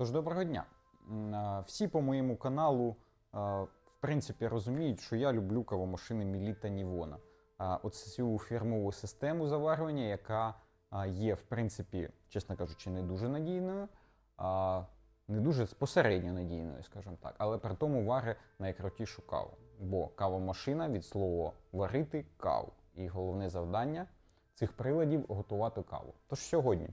Тож доброго дня. Всі по моєму каналу, в принципі, розуміють, що я люблю кавомашини Міліта Нівона. А, Оцю фірмову систему заварювання, яка є, в принципі, чесно кажучи, не дуже надійною, не дуже посередньо надійною, скажімо так, але при тому варить найкрутішу каву. Бо кавомашина від слова варити каву. І головне завдання цих приладів готувати каву. Тож сьогодні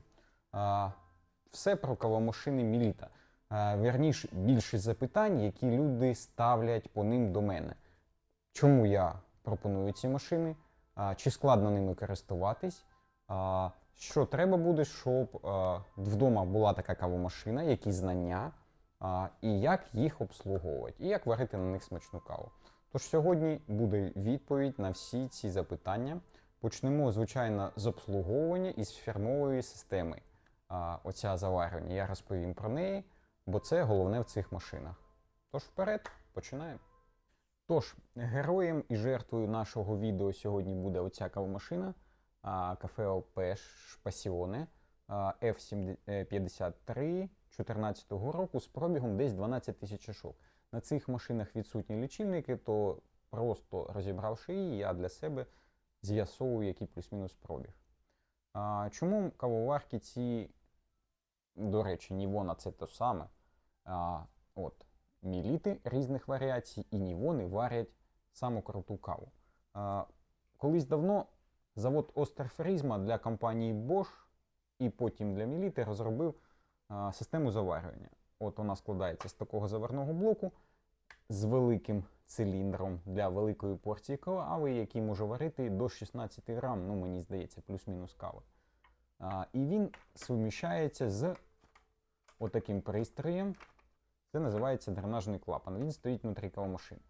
все про кавомашини Міліта. А, Вірніше, більшість запитань, які люди ставлять по ним до мене. Чому я пропоную ці машини? Чи складно ними користуватись? Що треба буде, щоб вдома була така кавомашина, які знання, і як їх обслуговувати, і як варити на них смачну каву. Тож сьогодні буде відповідь на всі ці запитання. Почнемо, звичайно, з обслуговування із фірмової системи. Оця заварювання. Я розповім про неї, бо це головне в цих машинах. Тож вперед, починаємо. Тож, героєм і жертвою нашого відео сьогодні буде оця кавомашина Caffeo Pesh Passione F53 14 року з пробігом десь 12 тисяч шок. На цих машинах відсутні лічильники, то просто розібравши її, я для себе з'ясовую, який плюс-мінус пробіг. А, чому кавоварки ці, до речі, Нівона це то саме. А, от, міліти різних варіацій, і Нівони варять саму круту каву. А, колись давно завод Остерфрізма для компанії Bosch і потім для Міліти розробив а, систему заварювання. От вона складається з такого заварного блоку з великим циліндром для великої порції кави, який може варити до 16 грам, ну мені здається, плюс-мінус кави. А, і він суміщається з отаким пристроєм. Це називається дренажний клапан. Він стоїть внутрі кавомашини.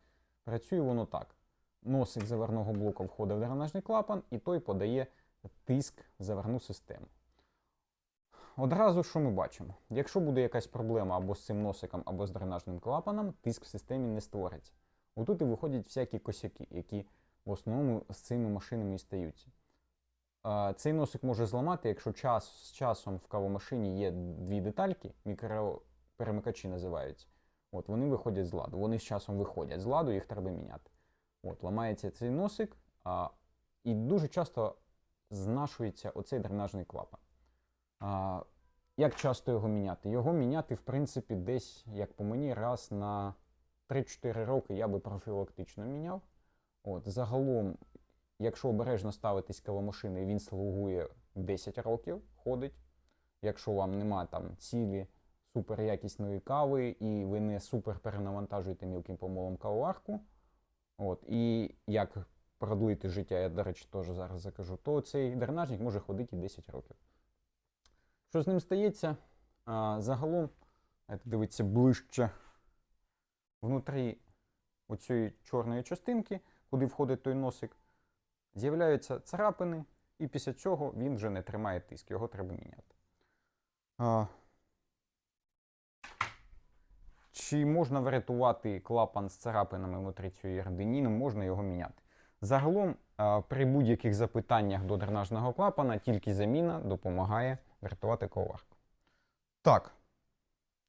Працює воно так. Носик заварного блоку входить в дренажний клапан, і той подає тиск в заварну систему. Одразу що ми бачимо? Якщо буде якась проблема або з цим носиком, або з дренажним клапаном, тиск в системі не створиться. Отут і виходять всякі косяки, які в основному з цими машинами і стаються. Цей носик може зламати, якщо час, з часом в кавомашині є дві детальки, мікроперемикачі називаються. От, вони виходять з ладу. Вони з часом виходять з ладу, їх треба міняти. От, ламається цей носик, а, і дуже часто знашується оцей дренажний клапан. А, як часто його міняти? Його міняти, в принципі, десь, як по мені, раз на 3-4 роки я би профілактично міняв. От, загалом, якщо обережно ставитись кавомашини, він слугує 10 років, ходить. Якщо вам нема там цілі суперякісної кави і ви не супер перенавантажуєте мілким помолом кавоварку, от, і як продлити життя, я, до речі, теж зараз закажу, то цей дренажник може ходити і 10 років. Що з ним стається? А, загалом, дивіться ближче, внутрі оцієї чорної частинки, куди входить той носик, з'являються царапини, і після цього він вже не тримає тиск, його треба міняти. А, чи можна врятувати клапан з царапинами внутрі цієї? Ну, можна його міняти. Загалом, а, при будь-яких запитаннях до дренажного клапана тільки заміна допомагає врятувати коварку. Так.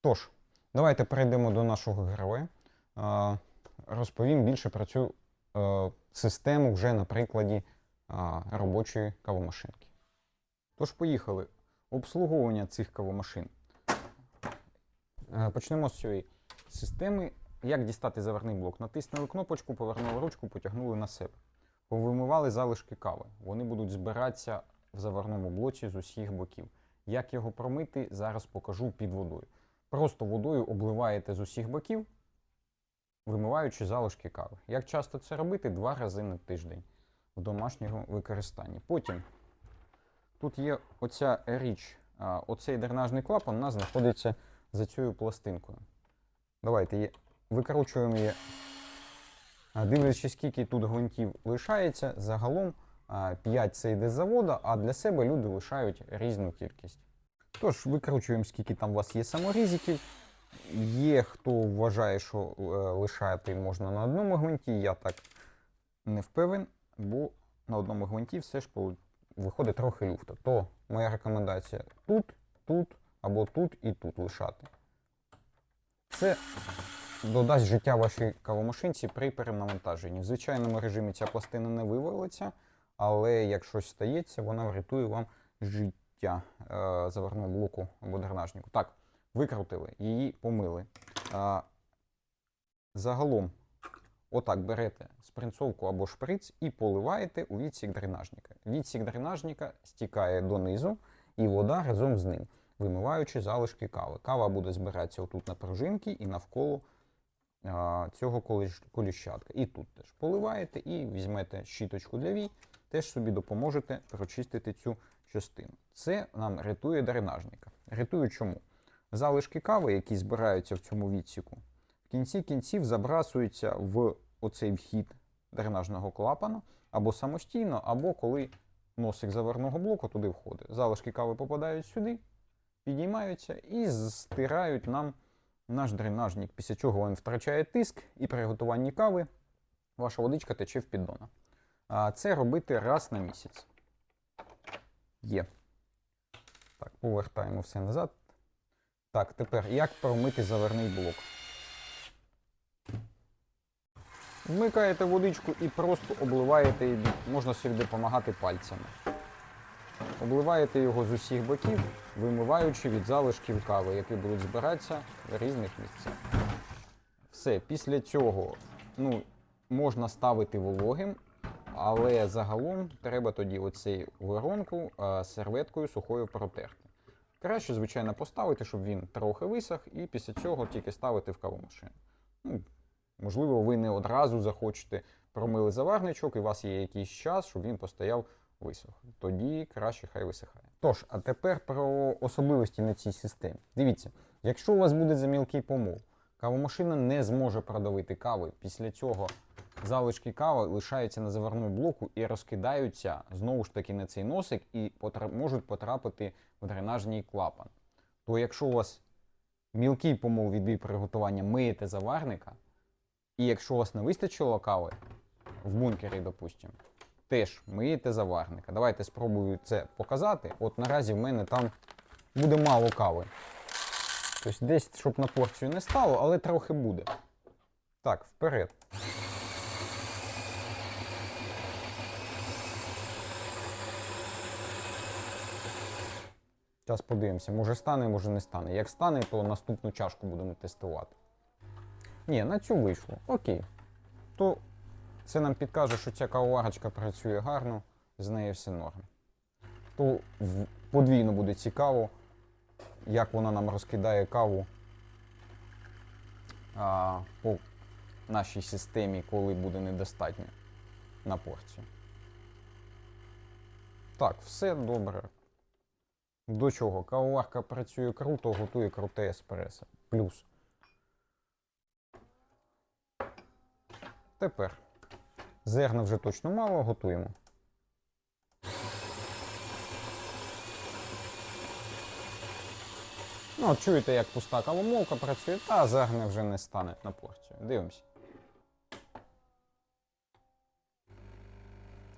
Тож, давайте перейдемо до нашого героя. А, розповім більше про цю систему вже на прикладі робочої кавомашинки. Тож, поїхали. Обслуговування цих кавомашин. Е, Почнемо з цієї системи. Як дістати заварний блок? Натиснули кнопочку, повернули ручку, потягнули на себе. Повимивали залишки кави. Вони будуть збиратися в заварному блоці з усіх боків. Як його промити, зараз покажу під водою. Просто водою обливаєте з усіх боків, вимиваючи залишки кави. Як часто це робити? Два рази на тиждень в домашнього використанні. Потім тут є оця річ, оцей дренажний клапан у нас знаходиться за цією пластинкою. Давайте викручуємо її. Дивлячись, скільки тут гвинтів лишається, загалом 5 це йде з заводу, а для себе люди лишають різну кількість. Тож, викручуємо, скільки там у вас є саморізиків. Є хто вважає, що е, лишати можна на одному гвинті, я так не впевнен, бо на одному гвинті все ж виходить трохи люфта. То моя рекомендація тут, тут або тут і тут лишати. Це додасть життя вашій кавомашинці при перенавантаженні. В звичайному режимі ця пластина не вивалиться, але як щось стається, вона врятує вам життя е, заварного блоку або дренажнику. Так, викрутили, її помили. Е, загалом, отак берете спринцовку або шприц і поливаєте у відсік дренажника. Відсік дренажника стікає донизу, і вода разом з ним, вимиваючи залишки кави. Кава буде збиратися отут на пружинки і навколо а, цього коліщ- коліщатка. І тут теж поливаєте і візьмете щіточку для вій, теж собі допоможете прочистити цю частину. Це нам рятує дренажника. Рятує чому? Залишки кави, які збираються в цьому відсіку, в кінці кінців забрасуються в оцей вхід дренажного клапана або самостійно, або коли носик заварного блоку туди входить. Залишки кави попадають сюди, підіймаються і стирають нам наш дренажник, після чого він втрачає тиск, і при готуванні кави ваша водичка тече в піддона. А це робити раз на місяць. Є. Так, повертаємо все назад. Так, тепер як промити заверний блок? Вмикаєте водичку і просто обливаєте, її. можна собі допомагати пальцями. Обливаєте його з усіх боків, вимиваючи від залишків кави, які будуть збиратися в різних місцях. Все, після цього ну, можна ставити вологим, але загалом треба тоді оцей воронку е, серветкою сухою протерти. Краще, звичайно, поставити, щоб він трохи висох, і після цього тільки ставити в кавомашину. Ну, можливо, ви не одразу захочете промили заварничок, і у вас є якийсь час, щоб він постояв висох. Тоді краще хай висихає. Тож, а тепер про особливості на цій системі. Дивіться, якщо у вас буде замілкий помол, кавомашина не зможе продавити кави. Після цього залишки кави лишаються на заварному блоку і розкидаються знову ж таки на цей носик і потра- можуть потрапити в дренажний клапан. То якщо у вас мілкий помол від приготування миєте заварника, і якщо у вас не вистачило кави в бункері, допустимо, теж миєте заварника. Давайте спробую це показати. От наразі в мене там буде мало кави. Тобто десь, щоб на порцію не стало, але трохи буде. Так, вперед. Зараз подивимося, може стане, може не стане. Як стане, то наступну чашку будемо тестувати. Ні, на цю вийшло. Окей. То це нам підкаже, що ця кавоварочка працює гарно, з нею все норм. То подвійно буде цікаво, як вона нам розкидає каву а, по нашій системі, коли буде недостатньо на порцію. Так, все добре. До чого? Кавоварка працює круто, готує круте еспресо. Плюс. Тепер. Зерна вже точно мало, готуємо. Ну, чуєте, як пуста кавомолка працює, та зерна вже не стане на порцію. Дивимося.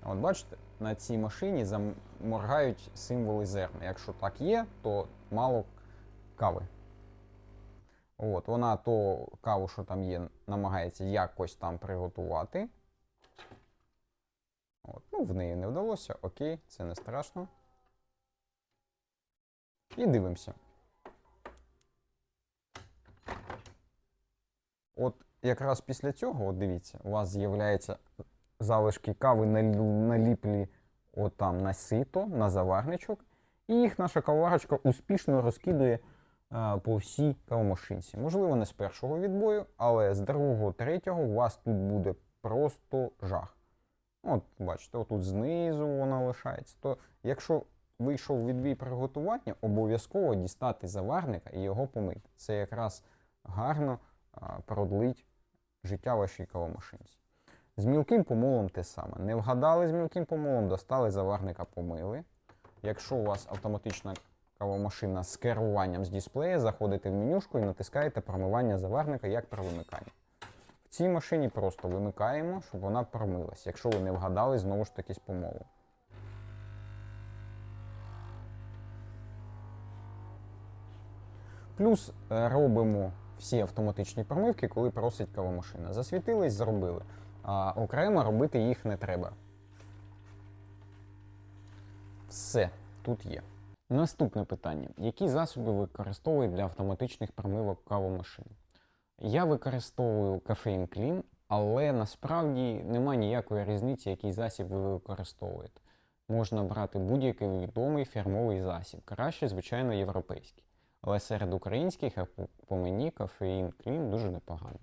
От бачите, на цій машині заморгають символи зерна. Якщо так є, то мало кави. От, вона то каву, що там є, намагається якось там приготувати. От, ну, в неї не вдалося, окей, це не страшно. І дивимося. От якраз після цього, от дивіться, у вас з'являються залишки кави наліплі от там на сито, на заварничок, і їх наша кавоварочка успішно розкидує е, по всій кавомашинці. Можливо, не з першого відбою, але з другого, третього у вас тут буде просто жах. От, бачите, отут знизу вона лишається. То якщо вийшов відбій приготування, обов'язково дістати заварника і його помити. Це якраз гарно продлить життя вашій кавомашинці. З мілким помолом те саме. Не вгадали з мілким помолом, достали заварника, помили. Якщо у вас автоматична кавомашина з керуванням з дисплея, заходите в менюшку і натискаєте промивання заварника як при вимиканні. В цій машині просто вимикаємо, щоб вона промилась, якщо ви не вгадали знову ж таки з помолом. Плюс е, робимо всі автоматичні промивки, коли просить кавомашина. Засвітились, зробили. А окремо робити їх не треба. Все, тут є. Наступне питання: які засоби використовують для автоматичних промивок кавомашин? Я використовую Caffeine Clean, але насправді немає ніякої різниці, який засіб ви використовуєте. Можна брати будь-який відомий фірмовий засіб. Краще, звичайно, європейський. Але серед українських, по- мені, Caffeine Clean дуже непоганий.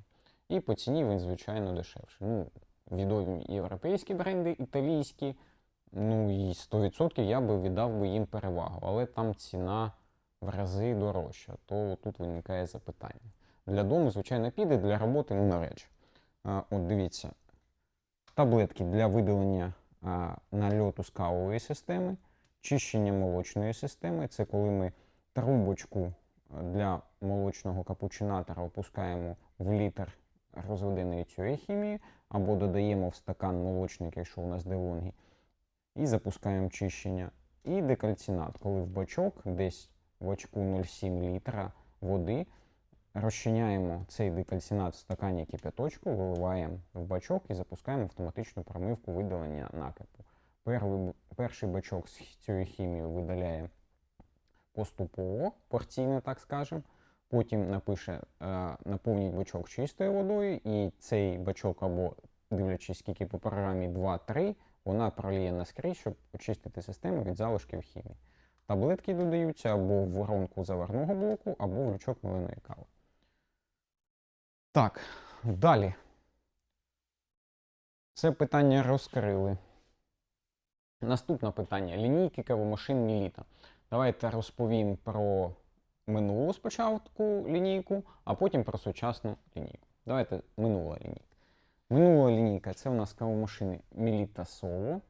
І по ціні він, звичайно, дешевший. Ну, відомі європейські бренди, італійські. Ну і 100% я би віддав би їм перевагу, але там ціна в рази дорожча, то тут виникає запитання. Для дому, звичайно, піде, для роботи ну, навряд. чи. А, От дивіться, таблетки для видалення а, нальоту з кавової системи, чищення молочної системи. Це коли ми трубочку для молочного капучинатора опускаємо в літр розведеної цієї хімії, або додаємо в стакан молочник, якщо у нас делонгі, і запускаємо чищення. І декальцинат, коли в бачок, десь в бачку 0,7 літра води, розчиняємо цей декальцинат в стакані кипяточку, виливаємо в бачок і запускаємо автоматичну промивку видалення накипу. Перший бачок з цією хімією видаляє поступово, порційно, так скажемо. Потім напише, е, наповніть бачок чистою водою, і цей бачок або, дивлячись, скільки по програмі 2-3, вона проліє наскрізь, щоб очистити систему від залишків хімії. Таблетки додаються або в воронку заварного блоку, або в лючок меленої кави. Так, далі. Це питання розкрили. Наступне питання: лінійки кавомашин Міліта. Давайте розповім про минулу спочатку лінійку, а потім про сучасну лінійку. Давайте минула лінійка. Минула лінійка це у нас кавомашини Міліта Соло.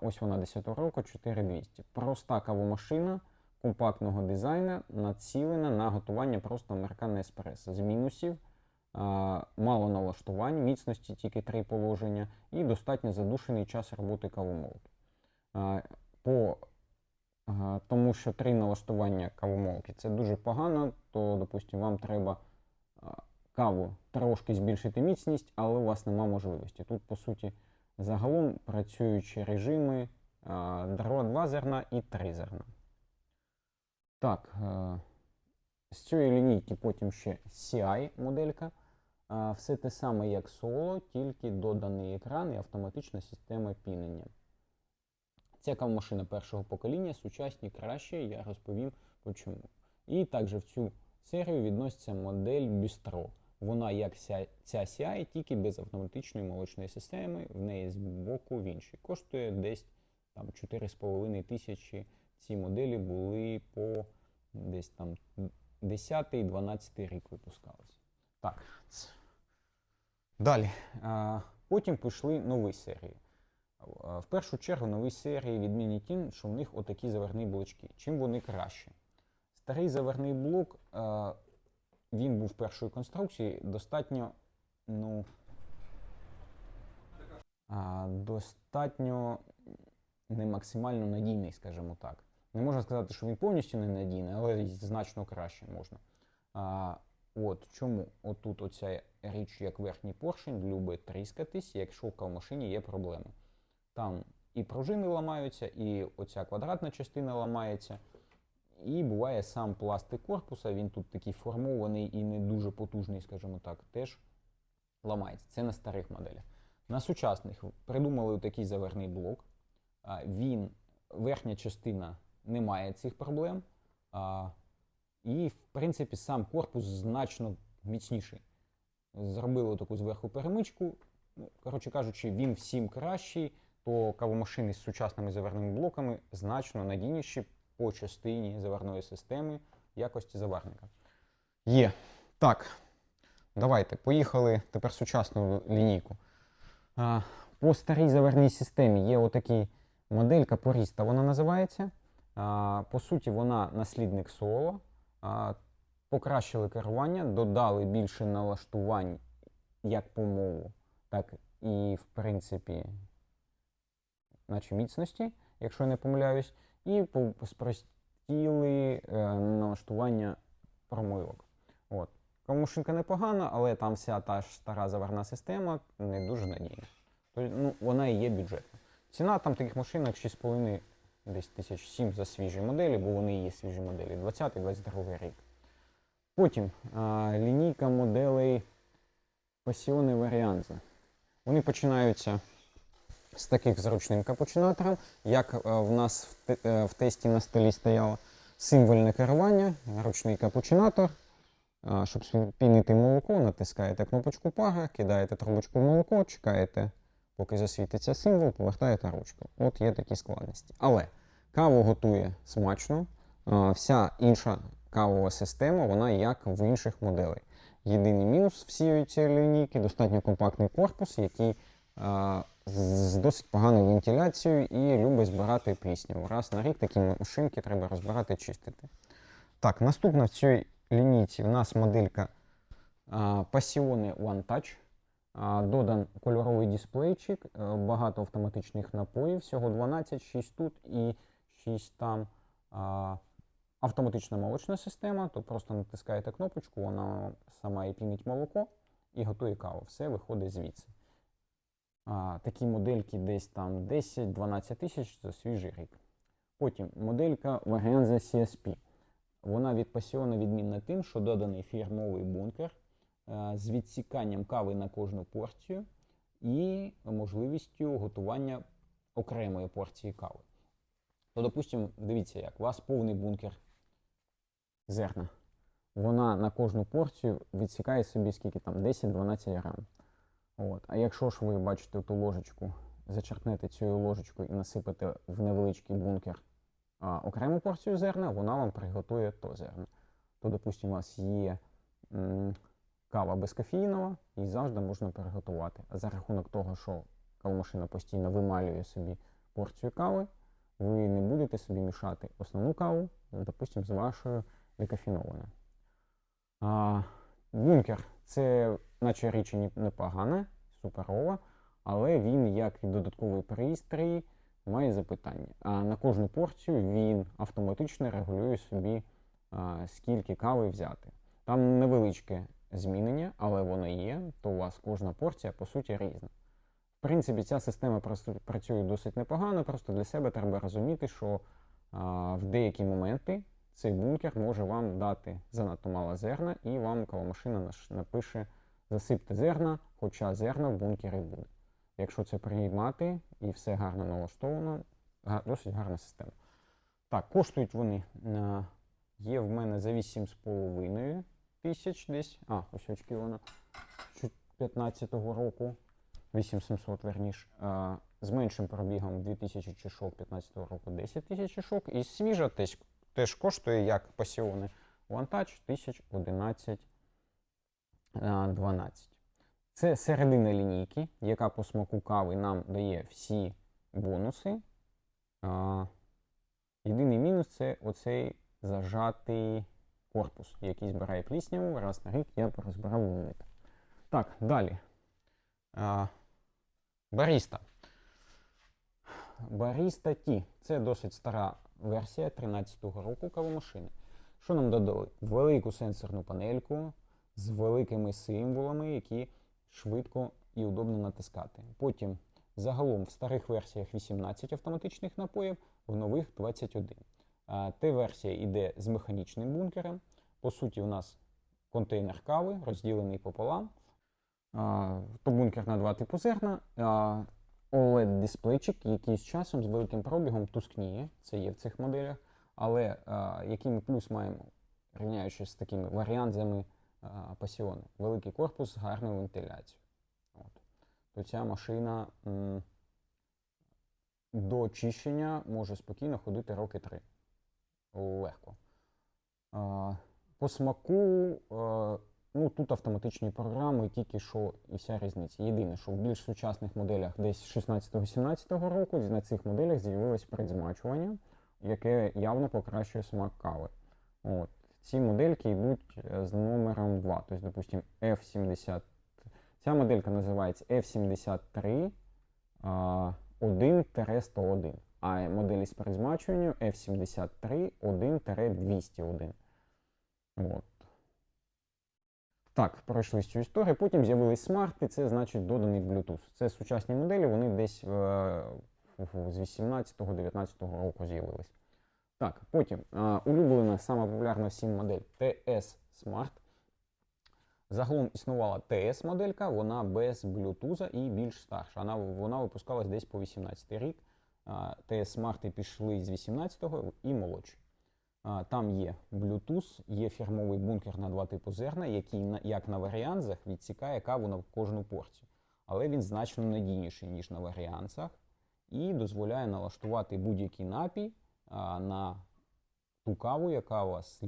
Ось вона 10 року 4200. Проста кавомашина компактного дизайну, націлена на готування просто американо еспресо. З мінусів мало налаштувань, міцності тільки три положення і достатньо задушений час роботи кавомолки. А, По тому що три налаштування кавомолки це дуже погано, то, допустимо, вам треба каву трошки збільшити міцність, але у вас нема можливості. Тут, по суті, загалом працюючі режими дрова 2 зерна і 3 зерна. Так, з цієї лінійки потім ще CI моделька. Все те саме, як Solo, тільки доданий екран і автоматична система пінення. Ця кавомашина першого покоління, сучасні краще, я розповім почому. І також в цю серію відноситься модель Bistro. Вона як ся- ця CI, тільки без автоматичної молочної системи, в неї з боку в іншій. Коштує десь там 4,5 тисячі. Ці моделі були по десь там 10-12 рік випускалися. Так. Далі. Потім пішли нові серії. В першу чергу нові серії відмінні тим, що в них отакі заварні блочки. Чим вони краще? Старий заварний блок, він був першої конструкції, достатньо, ну, достатньо не максимально надійний, скажімо так. Не можна сказати, що він повністю ненадійний, але значно краще можна. От чому? Отут оця річ, як верхній поршень, любить тріскатись, якщо в кавмашині є проблеми. Там і пружини ламаються, і оця квадратна частина ламається. І буває сам пластик корпуса, він тут такий формований і не дуже потужний, скажімо так, теж ламається. Це на старих моделях. На сучасних придумали такий заверний блок. Він, верхня частина не має цих проблем. І, в принципі, сам корпус значно міцніший. Зробили таку зверху перемичку. Ну, коротше кажучи, він всім кращий, то кавомашини з сучасними заварними блоками значно надійніші по частині заварної системи якості заварника. Є. Так. Давайте, поїхали тепер сучасну лінійку. По старій заварній системі є отакий моделька Поріста, вона називається. По суті, вона наслідник соло. Покращили керування, додали більше налаштувань як по мову, так і, в принципі, наче міцності, якщо я не помиляюсь, і спростіли е, налаштування промивок. От. кавомашинка непогана, але там вся та ж стара заварна система не дуже надійна. Тобто, ну, вона і є бюджетна. Ціна там таких машинок 6,5 десь тисяч сім за свіжі моделі, бо вони є свіжі моделі. 20-22 рік. Потім а, лінійка моделей Passione Varianza. Вони починаються з таких зручним капучинатором, як е, в нас е, в тесті на столі стояло символьне керування, ручний капучинатор. Щоб спінити молоко, натискаєте кнопочку пара, кидаєте трубочку в молоко, чекаєте, поки засвітиться символ, повертаєте ручку. От є такі складності. Але каву готує смачно. Вся інша кавова система, вона як в інших моделей. Єдиний мінус всієї цієї лінійки достатньо компактний корпус, який з досить поганою вентиляцією і любить збирати плісняву. Раз на рік такі машинки треба розбирати і чистити. Так, наступна в цій лінійці у нас моделька Passione One Touch. Додан кольоровий дисплейчик, е, багато автоматичних напоїв, всього 12, 6 тут і 6 там. Автоматична молочна система, то просто натискаєте кнопочку, вона сама і пінить молоко і готує каву. Все виходить звідси. А, такі модельки десь там 10-12 тисяч за свіжий рік. Потім моделька Varianza CSP. Вона від Passione відмінна тим, що доданий фірмовий бункер е, з відсіканням кави на кожну порцію і можливістю готування окремої порції кави. То, допустимо, дивіться, як у вас повний бункер зерна. Вона на кожну порцію відсікає собі скільки там 10-12 грам. От. А якщо ж ви бачите ту ложечку, зачерпнете цією ложечкою і насипете в невеличкий бункер а, окрему порцію зерна, вона вам приготує то зерно. То, допустимо, у вас є м, кава безкофеїнова, її завжди можна приготувати. А за рахунок того, що кавомашина постійно вималює собі порцію кави, ви не будете собі мішати основну каву, допустимо, з вашою декофінованою. А, бункер це, наче річ непогана, суперова, але він, як і додатковий пристрій, має запитання. А на кожну порцію він автоматично регулює собі, а, скільки кави взяти. Там невеличке змінення, але воно є, то у вас кожна порція по суті різна. В принципі, ця система працює досить непогано, просто для себе треба розуміти, що а, в деякі моменти цей бункер може вам дати занадто мало зерна, і вам кавомашина напише засипте зерна, хоча зерна в бункері буде. Якщо це приймати і все гарно налаштовано, досить гарна система. Так, коштують вони. е, Є в мене за 8,5 тисяч десь. А, ось очки вона 15-го року. 8700 верніш. Е, З меншим пробігом 2000 чашок 15-го року 10 тисяч чашок. І свіжа теж, теж коштує як пасіони One Touch 1011 е, 12. Це середина лінійки, яка по смаку кави нам дає всі бонуси. Єдиний мінус це оцей зажатий корпус, який збирає плісняву. Раз на рік я порозбирав вимити. Так, далі. Баріста. Баріста Ті. Це досить стара версія 13-го року кавомашини. Що нам додали? Велику сенсорну панельку з великими символами, які швидко і удобно натискати. Потім загалом в старих версіях 18 автоматичних напоїв, в нових 21. А, Т-версія йде з механічним бункером. По суті, у нас контейнер кави розділений пополам. То бункер на два типу зерна. А, OLED-дисплейчик, який з часом з великим пробігом тускніє, це є в цих моделях. Але а, який ми плюс маємо, рівняючи з такими варіантами пасіони, великий корпус з гарною вентиляцією. От. То ця машина м, до очищення може спокійно ходити роки три. Легко. А, по смаку, а, ну тут автоматичні програми, тільки що і вся різниця. Єдине, що в більш сучасних моделях десь 16-17 року на цих моделях з'явилось предзмачування, яке явно покращує смак кави. От. Ці модельки йдуть е, з номером 2. Тобто, допустим, F70. Ця моделька називається F73 а, 1-101. А моделі з перезмачуванням F73 1-201. От. Так, пройшли цю історію. Потім з'явились смарти, це значить доданий Bluetooth. Це сучасні моделі, вони десь е, з 18-19 року з'явились. Так, потім улюблена сама популярна всім модель TS Smart. Загалом існувала TS-моделька, вона без Bluetooth і більш старша. Вона, вона випускалась десь по 18 рік. Smart пішли з 18-го і молодші. Там є Bluetooth, є фірмовий бункер на два типу зерна, який, як на варіанцях, відсікає каву на кожну порцію. Але він значно надійніший, ніж на варіанцях, і дозволяє налаштувати будь-який напій на ту каву, яка у вас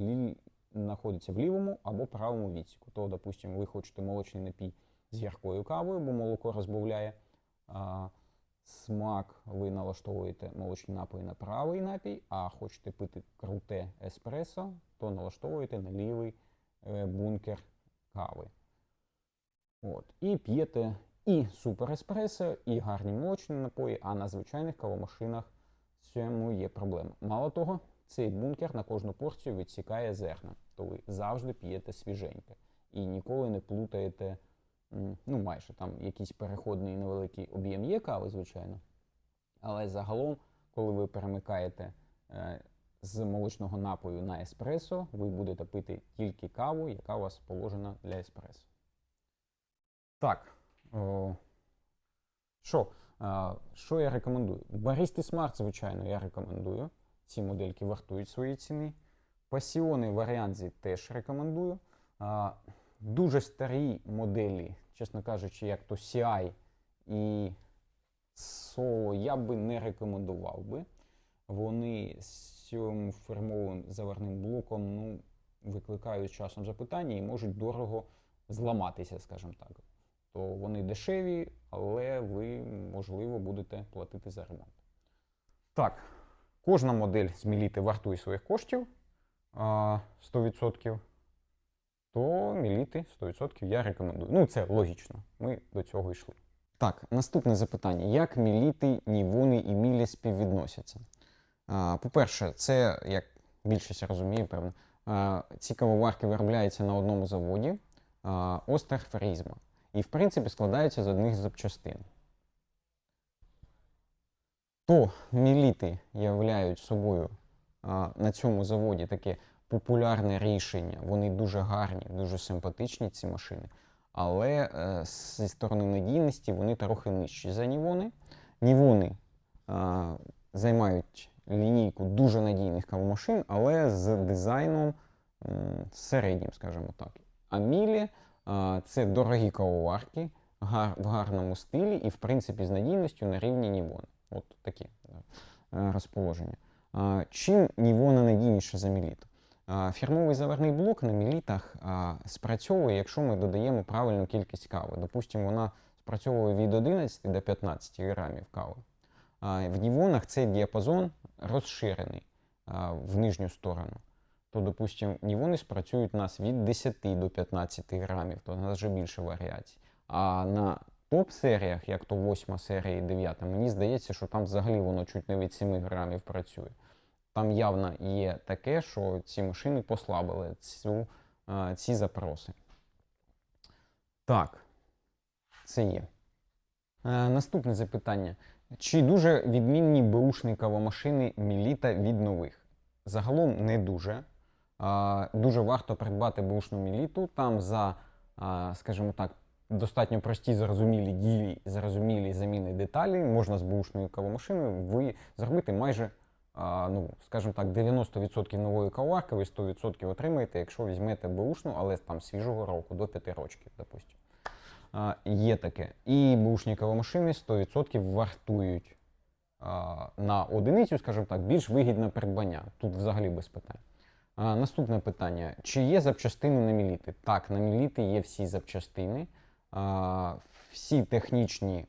знаходиться в лівому або правому відсіку. То, допустимо, ви хочете молочний напій з гіркою кавою, бо молоко розбавляє а, смак, ви налаштовуєте молочні напої на правий напій, а хочете пити круте еспресо, то налаштовуєте на лівий е, бункер кави. От. І п'єте і супер еспресо, і гарні молочні напої, а на звичайних кавомашинах цьому є проблема. Мало того, цей бункер на кожну порцію відсікає зерна, то ви завжди п'єте свіженьке і ніколи не плутаєте, ну майже там якийсь переходний невеликий об'єм є кави, звичайно. Але загалом, коли ви перемикаєте е, з молочного напою на еспресо, ви будете пити тільки каву, яка у вас положена для еспресо. Так. Що? Що я рекомендую? Баристи Smart, звичайно, я рекомендую. Ці модельки вартують свої ціни. Пасіони варіанти теж рекомендую. Дуже старі моделі, чесно кажучи, як то CI і Solo, я би не рекомендував би. Вони з цим фірмовим заварним блоком ну, викликають часом запитання і можуть дорого зламатися, скажімо так. То вони дешеві, але ви, можливо, будете платити за ремонт. Так, кожна модель з Міліти вартує своїх коштів 100%, то Міліти 100% я рекомендую. Ну, це логічно. Ми до цього йшли. Так, наступне запитання: як міліти, нівони і мілі співвідносяться? По-перше, це, як більшість розуміє, певно, ці кавоварки виробляються на одному заводі а, Остерфрізма. І, в принципі, складаються з одних запчастин. То міліти являють собою а, на цьому заводі таке популярне рішення. Вони дуже гарні, дуже симпатичні, ці машини. Але е, зі сторони надійності вони трохи нижчі за Нівони. Нівони а, займають лінійку дуже надійних кавомашин, але з дизайном м, середнім, скажімо так. А Мілі а, це дорогі кавоварки в гарному стилі і, в принципі, з надійністю на рівні Нівони. От такі е, розположення. Чим Нівона надійніша за Міліту? Фірмовий заварний блок на мілітах спрацьовує, якщо ми додаємо правильну кількість кави. Допустимо, вона спрацьовує від 11 до 15 грамів кави. В нівонах цей діапазон розширений в нижню сторону. То, допустимо, нівони спрацюють у нас від 10 до 15 грамів, то у нас вже більше варіацій. А на топ-серіях, як то 8 серія і 9, мені здається, що там взагалі воно чуть не від 7 грамів працює. Там явно є таке, що ці машини послабили цю, ці запроси. Так, це є. Е, наступне запитання. Чи дуже відмінні беушні кавомашини Міліта від нових? Загалом не дуже. Дуже варто придбати беушну Міліту. Там за, скажімо так, достатньо прості, зрозумілі дії, зрозумілі заміни деталей. Можна з беушною кавомашиною ви зробити майже ну, скажімо так, 90% нової каварки ви 100% отримаєте, якщо візьмете беушну, але там свіжого року, до 5 років, допустимо. Є таке. І беушні кавомашини 100% вартують на одиницю, скажімо так, більш вигідне придбання. Тут взагалі без питань. А, наступне питання: чи є запчастини на міліти? Так, на міліти є всі запчастини, а, всі технічні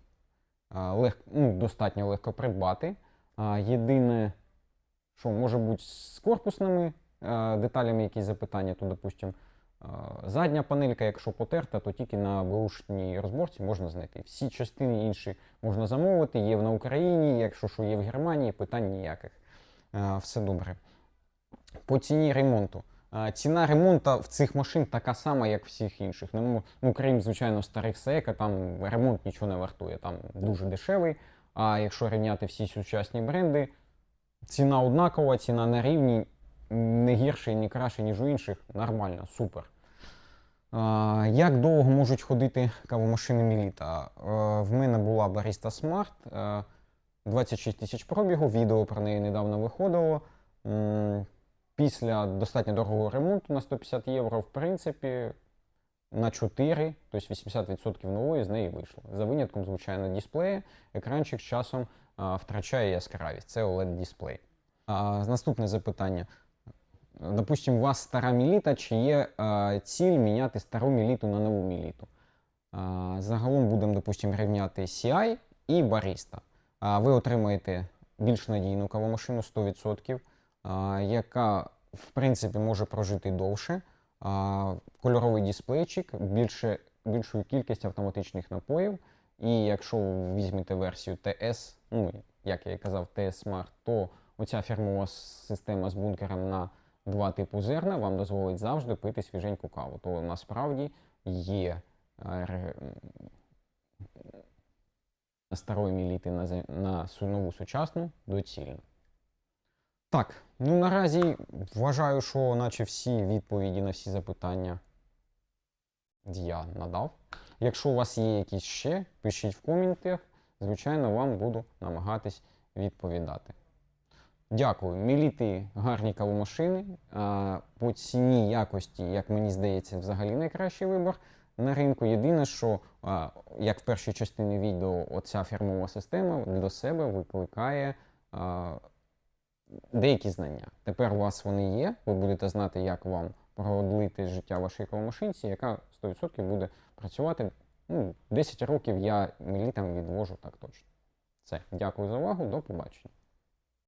а, лег, ну, достатньо легко придбати. А, єдине, що може бути з корпусними е, деталями якісь запитання, то, допустимо, задня панелька, якщо потерта, то тільки на беушній розборці можна знайти. Всі частини інші можна замовити, є на Україні, якщо що є в Германії, питань ніяких. Е, все добре. По ціні ремонту. Ціна ремонту в цих машин така сама, як всіх інших. Ну, ну крім, звичайно, старих Сеека, там ремонт нічого не вартує, там дуже дешевий. А якщо рівняти всі сучасні бренди, ціна однакова, ціна на рівні, не гірше не краще, ніж у інших. Нормально, супер. А, як довго можуть ходити кавомашини Міліта? Е, в мене була Smart, е, 26 тисяч пробігу, відео про неї недавно виходило. Після достатньо дорогого ремонту на 150 євро, в принципі, на 4, тобто 80% нової з неї вийшло. За винятком, звичайно, дисплея. Екранчик з часом а, втрачає яскравість. Це OLED-дисплей. А, наступне запитання. Допустим, у вас стара міліта, чи є а, ціль міняти стару міліту на нову міліту? А, загалом будемо, допустим, рівняти CI і Barista. А, ви отримаєте більш надійну кавомашину 100%, а, яка, в принципі, може прожити довше. Кольоровий дисплейчик, більше, більшу кількість автоматичних напоїв. І якщо ви візьмете версію TS, ну, як я і казав, TS Smart, то оця фірмова система з бункером на два типу зерна вам дозволить завжди пити свіженьку каву. То насправді є е, старої міліти на, зе- на нову сучасну доцільно. Так, ну наразі вважаю, що наче всі відповіді на всі запитання я надав. Якщо у вас є якісь ще, пишіть в коментах. Звичайно, вам буду намагатись відповідати. Дякую. Міліти гарні кавомашини. По ціні якості, як мені здається, взагалі найкращий вибір на ринку. Єдине, що, як в першій частині відео, оця фірмова система до себе викликає деякі знання. Тепер у вас вони є, ви будете знати, як вам продлити життя вашій кавомашинці, яка 100% буде працювати. Ну, 10 років я мілітам відвожу так точно. Все, дякую за увагу, до побачення.